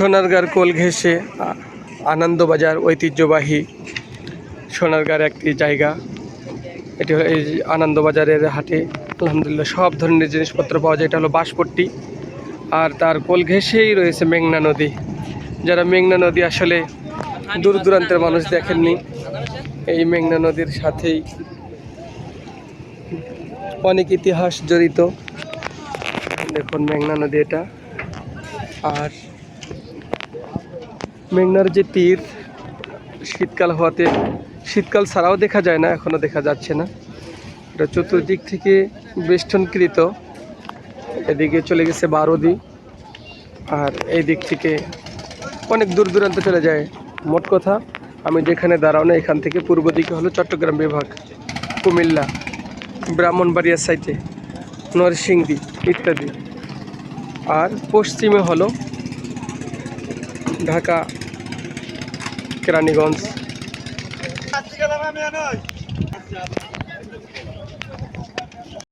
সোনারগাঁর কোল ঘেঁষে আনন্দবাজার ঐতিহ্যবাহী সোনারগাঁর একটি জায়গা। এটি এই আনন্দবাজারের হাটে। আলহামদুলিল্লাহ সব ধরনের জিনিসপত্র পাওয়া যায়। এটা হলো বাঁশপট্টি। আর তার কোল ঘেঁষেই রয়েছে মেঘনা নদী। যারা মেঘনা নদী আসলে দূর দূরান্তের মানুষ দেখেননি, এই মেঘনা নদীর সাথেই অনেক ইতিহাস জড়িত। দেখুন মেঘনা নদী এটা। আর মেঘনার যে তীর, শীতকাল হওয়াতে, শীতকাল ছাড়াও দেখা যায় না এখনও দেখা যাচ্ছে না। এটা চতুর্দিক থেকে বেষ্টনকৃত। এদিকে চলে গেছে বারোদি। আর এই দিক থেকে অনেক দূর দূরান্ত চলে যায়, মোট কথা। আমি যেখানে দাঁড়ানো এখান থেকে পূর্ব দিকে হলো চট্টগ্রাম বিভাগ, কুমিল্লা, ব্রাহ্মণবাড়িয়া সাইটে নরসিংদী ইত্যাদি। আর পশ্চিমে হলো ঢাকা কেরানীগঞ্জ।